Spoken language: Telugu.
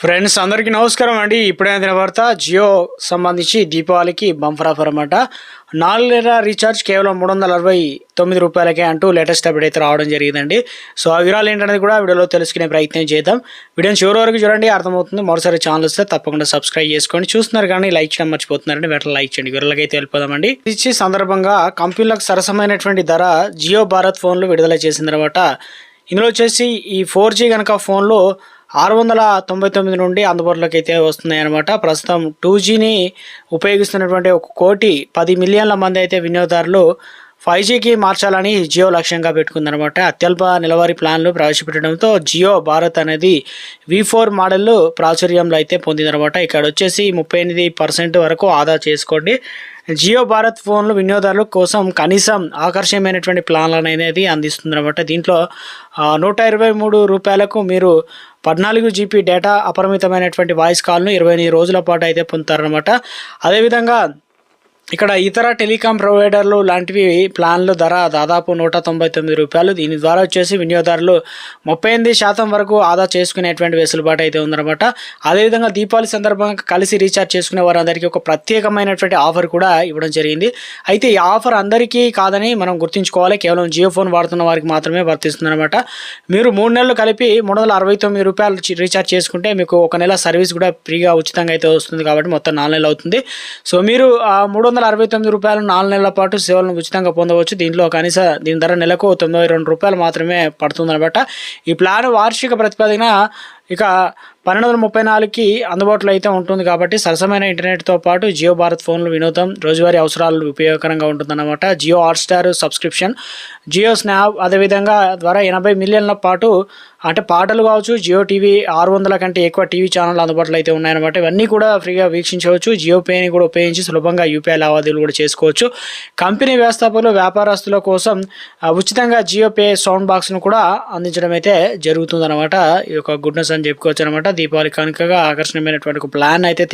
ఫ్రెండ్స్ అందరికీ నమస్కారం అండి. ఇప్పుడైన అందిన వార్త జియో సంబంధించి దీపావళికి బంఫర్ ఆఫర్ అనమాట నాలుగు నెలల రీఛార్జ్ కేవలం మూడు వందల అరవై తొమ్మిది రూపాయలకే అంటూ లేటెస్ట్ అప్డేట్ అయితే రావడం జరిగిందండి. సో ఆ వివరాలు ఏంటనేది కూడా వీడియోలో తెలుసుకునే ప్రయత్నం చేద్దాం. వీడియోని చివరి వరకు చూడండి అర్థమవుతుంది. మరోసారి ఛానల్ వస్తే తప్పకుండా సబ్స్క్రైబ్ చేసుకోండి. చూస్తున్నారు కానీ లైక్ చేయడం మర్చిపోతున్నారండి. వెంటనే లైక్ చేయండి. వివరాలకి అయితే వెళ్ళిపోదామండి. ఇచ్చి సందర్భంగా కంపెనీలకు సరసమైనటువంటి ధర జియో భారత్ ఫోన్లు విడుదల చేసిన తర్వాత ఇందులో వచ్చేసి ఈ ఫోర్ జీ కనుక ఫోన్లో ఆరు వందల తొంభై తొమ్మిది నుండి అందుబాటులోకి అయితే వస్తున్నాయి అనమాట ప్రస్తుతం టూ జీని ఉపయోగిస్తున్నటువంటి ఒక కోటి పది మిలియన్ల మంది అయితే వినియోగదారులు ఫైవ్ జీకి మార్చాలని జియో లక్ష్యంగా పెట్టుకుందనమాట. అత్యల్ప నెలవారీ ప్లాన్లు ప్రవేశపెట్టడంతో జియో భారత్ అనేది వి ఫోర్ మోడల్ ప్రాచుర్యంలో అయితే పొందిందనమాట. ఇక్కడ వచ్చేసి ముప్పై ఎనిమిది పర్సెంట్ వరకు ఆదా చేసుకోండి. జియో భారత్ ఫోన్లు వినియోగదారుల కోసం కనీసం ఆకర్షణీయమైనటువంటి ప్లాన్లను అనేది అందిస్తుంది అనమాట దీంట్లో నూట ఇరవై మూడు రూపాయలకు మీరు పద్నాలుగు జీబీ డేటా అపరిమితమైనటువంటి వాయిస్ కాల్ను ఇరవై ఎనిమిది రోజుల పాటు అయితే పొందుతారనమాట. అదేవిధంగా ఇక్కడ ఇతర టెలికాం ప్రొవైడర్లు లాంటివి ప్లాన్లు ధర దాదాపు నూట తొంభై తొమ్మిది రూపాయలు. దీని ద్వారా వచ్చేసి వినియోగదారులు ముప్పై ఎనిమిది శాతం వరకు ఆదా చేసుకునేటువంటి వెసులుబాటు అయితే ఉందన్నమాట. అదేవిధంగా దీపావళి సందర్భంగా కలిసి రీఛార్జ్ చేసుకునే వారందరికీ ఒక ప్రత్యేకమైనటువంటి ఆఫర్ కూడా ఇవ్వడం జరిగింది. అయితే ఈ ఆఫర్ అందరికీ కాదని మనం గుర్తుంచుకోవాలి. కేవలం జియో ఫోన్ వాడుతున్న వారికి మాత్రమే వర్తిస్తుందన్నమాట. మీరు మూడు నెలలు కలిపి మూడు వందల అరవై తొమ్మిది రూపాయలు రీఛార్జ్ చేసుకుంటే మీకు ఒక నెల సర్వీస్ కూడా ఫ్రీగా ఉచితంగా అయితే వస్తుంది కాబట్టి మొత్తం నాలుగు నెలలు అవుతుంది. సో మీరు ఆ మూడు వందల అరవై తొమ్మిది రూపాయలు నాలుగు నెలల పాటు సేవలను ఉచితంగా పొందవచ్చు. దీంట్లో కనీస దీని ధర నెలకు తొంభై రెండు రూపాయలు మాత్రమే పడుతుంది ఈ ప్లాన్ వార్షిక ప్రతిపాదన ఇక పన్నెండు వందల ముప్పై నాలుగుకి అందుబాటులో అయితే ఉంటుంది కాబట్టి సరసమైన ఇంటర్నెట్తో పాటు జియో భారత్ ఫోన్లు వినోదం రోజువారీ అవసరాలు ఉపయోగకరంగా ఉంటుందన్నమాట. Jio Hotstar subscription Jio snap అదేవిధంగా ద్వారా ఎనభై మిలియన్ల పాటు అంటే పాటలు కావచ్చు జియో టీవీ ఆరు వందల కంటే ఎక్కువ టీవీ ఛానల్ అందుబాటులో అయితే ఉన్నాయన్నమాట. ఇవన్నీ కూడా ఫ్రీగా వీక్షించవచ్చు. జియో పేని కూడా ఉపయోగించి సులభంగా యూపీఐ లావాదేవీలు కూడా చేసుకోవచ్చు. కంపెనీ వ్యవస్థాపకులు వ్యాపారస్తుల కోసం ఉచితంగా జియో పే సౌండ్ బాక్స్ను కూడా అందించడం అయితే జరుగుతుందన్నమాట. ఈ యొక్క గుడ్నెస్ అని చెప్పుకోవచ్చు అనమాట దీపావళి కనుకగా ఆకర్షణీయమైనటువంటి ఒక ప్లాన్ అయితే